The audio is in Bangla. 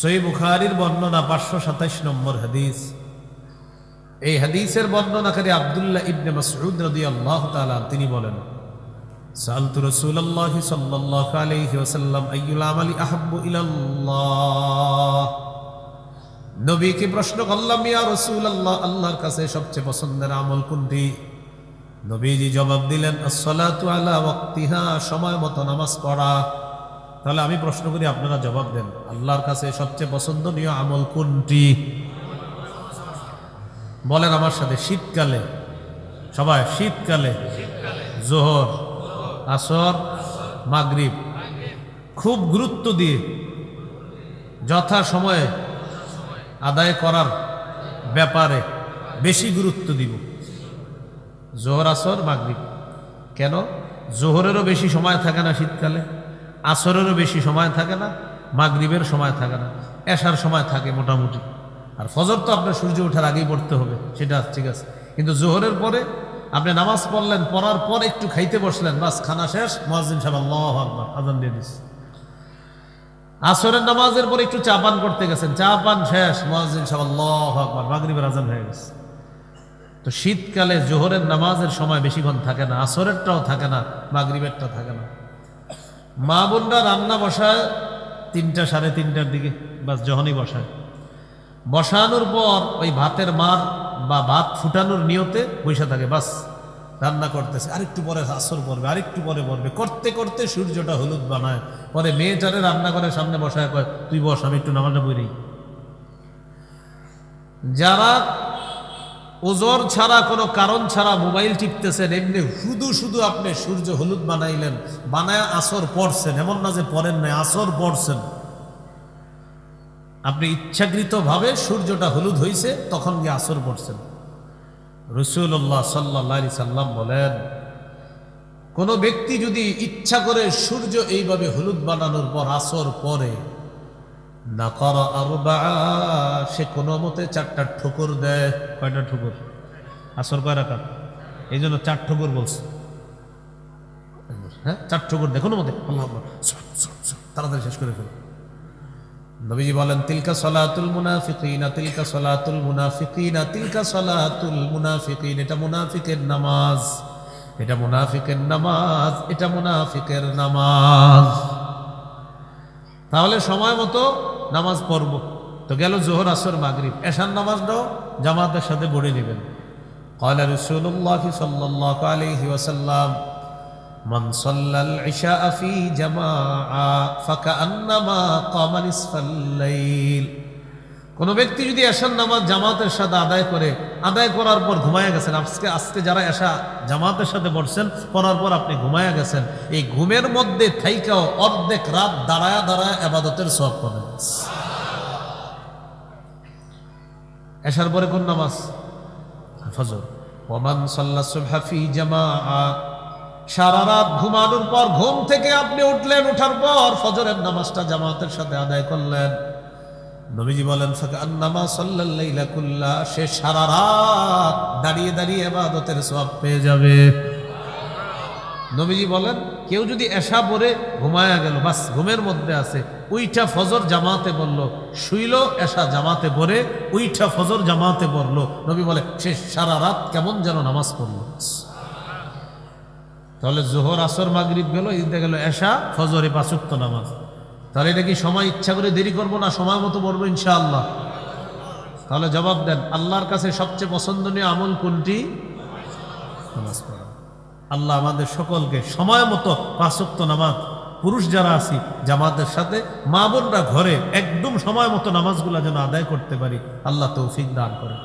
সই বুখারির বর্ণনা পাঁচশো সাতাইশ নম্বর হাদিস। এই হাদিসের বর্ণনাকারী আব্দুল্লাহ ইবনে মাসউদ রাদিয়াল্লাহু তাআলা তিনি বলেন সালতু রাসূলুল্লাহি সাল্লাল্লাহু আলাইহি ওয়াসাল্লাম, আইয়ুল আমালি আহাব্বু ইলাল্লাহ। নবীকে প্রশ্ন করলাম, ইয়া রাসূলুল্লাহ, আল্লাহর কাছে সবচেয়ে পছন্দের আমল কোনটি? নবীজি জবাব দিলেন, আসসালাতু আলা সময় মতো নামাজ পড়া। তাহলে আমি প্রশ্ন করি, আপনারা জবাব দেন। আল্লাহর কাছে সবচেয়ে পছন্দনীয় আমল কোনটি? বলেন আমার সাথে, শীতকালে। সবাই, শীতকালে। জোহর, আসর, মাগরিব। খুব গুরুত্ব দিয়ে, যথা সময়ে আদায় করার ব্যাপারে বেশি গুরুত্ব দিব। জোহর, আসর, মাগরিব। কেন? জোহরেরও বেশি সময় থাকে না শীতকালে। আসরেরও বেশি সময় থাকে না, মাগরিবের সময় থাকে না, এশার সময় থাকে মোটামুটি। আর ফজর তো আপনার সূর্য ওঠার আগেই পড়তে হবে, সেটা ঠিক আছে। কিন্তু জোহরের পরে আপনি নামাজ পড়লেন, পড়ার পর একটু খাইতে বসলেন, বাস খানা শেষ মহাজিন সাহেব আল্লাহ আজান দিয়ে দিস আসরের নামাজের পরে একটু চা পান করতে গেছেন, চা পান শেষ মহাজিন সাহেব আল্লাহ আকবার, মাগরিবের আজান হয়ে গেছে। তো শীতকালে জোহরের নামাজের সময় বেশিক্ষণ থাকে না, আসরেরটাও থাকে না, মাগরিবেরটা থাকে না। মা বোনরা রান্না বসায় তিনটা সাড়ে তিনটার দিকে, বাস যখনই বসায়। বসানোর পর ওই ভাতের মার বা ভাত ফুটানোর নিয়তে বসে থাকে, বাস রান্না করতেছে। আরেকটু পরে আসর পড়বে, আরেকটু পরে পড়বে। করতে করতে সূর্যটা হলুদ বানায়। পরে মেয়েটারে রান্না করে সামনে বসায় তুই বস, আমি একটু নামাজটা বই যারা ওজোর ছাড়া, কোনো কারণ ছাড়া মোবাইল টিপতেছেন, এমনি শুধু শুধু আপনি সূর্য হলুদ বানাইলেন, বানায় আসর পড়ছেন, এমন না যে পড়েন নাই, আসর পড়ছেন। আপনি ইচ্ছাকৃতভাবে সূর্যটা হলুদ হয়েছে তখন গিয়ে আসর পড়ছেন। রসুল্লাহ সাল্লা সাল্লাম বলেন, কোন ব্যক্তি যদি ইচ্ছা করে সূর্য এইভাবে হলুদ বানানোর পর আসর পরে না করা আরও সে কোনো মতে চারটা ঠুকুর দেয়। কয়টা ঠুকুর? আসর কয় রাখা এই জন্য চার ঠুকুর বলছে। হ্যাঁ? চার ঠুকুর দেখো না মতে আল্লাহ। তাড়াতাড়ি শেষ করে ফেলো। নবীজি বলেন তিলকা সলাতুল মুনাফিকিনা তিলকা সলাতুল মুনাফিকিনা তিলকা সলাতুল মুনাফিকিন। এটা মুনাফিকের নামাজ। এটা মুনাফিকের নামাজ এটা মুনাফিকের নামাজ। তাহলে সময় মতো নামাজ পড়ব তো গেল জোহর আসর মাগরিব এশার নামাজটাও জামাতের সাথে পড়ে নেবেন قال رسول الله صلى الله عليه وسلم من صلى العشاء في جماعة فكأنما قام نصف الليل কোন ব্যক্তি যদি এশার নামাজ জামাতের সাথে আদায় করে, আদায় করার পর ঘুমায় গেছেন, আজকে আজকে যারা এশা জামাতের সাথে পড়ছেন পড়ার পর আপনি ঘুমায় গেছেন, এই ঘুমের মধ্যে থাইকাও অর্ধেক রাত দাঁড়ায় দাঁড়ায় আবাদতের সব করেন এশার পরে কোন নামাজ? ফজর। ওমান সাল্লা সুবহা ফি জামাআ। সারা রাত ঘুমানোর পর ঘুম থেকে আপনি উঠলেন, উঠার পর ফজরের নামাজটা জামাতের সাথে আদায় করলেন। নবীজি বলেন আন্নামা সাল্লাল্লাইলা কুল্লা সে সারা রাত দাঁড়িয়ে দাঁড়িয়ে এবাদতের সব পেয়ে যাবে। নবীজি বলেন, কেউ যদি এসা পরে ঘুমায়া গেল, বাস ঘুমের মধ্যে আছে উইটা ফজর জামাতে বলল শুইল এসা জামাতে পড়ে উইটা ফজর জামাতে পড়ল। নবী বলে, সে সারা রাত কেমন যেন নামাজ পড়ল। তাহলে জোহর, আসর, মাগরিব গেল, ঈদে গেল এসা ফজরে পাঁচক্ত নামাজ। তাহলে এটা কি সময় ইচ্ছা করে দেরি করব না? সময় মতো পড়ব ইনশাআল্লাহ। তাহলে জবাব দেন, আল্লাহর কাছে সবচেয়ে পছন্দনীয় আমল কোনটি? আল্লাহ আমাদের সকলকে সময় মতো পাঁচক্ত নামাজ, পুরুষ যারা আছি, জামাতের সাথে, মা বোনরা ঘরে একদম সময় মতো নামাজগুলা যেন আদায় করতে পারি, আল্লাহ তৌফিক দান করে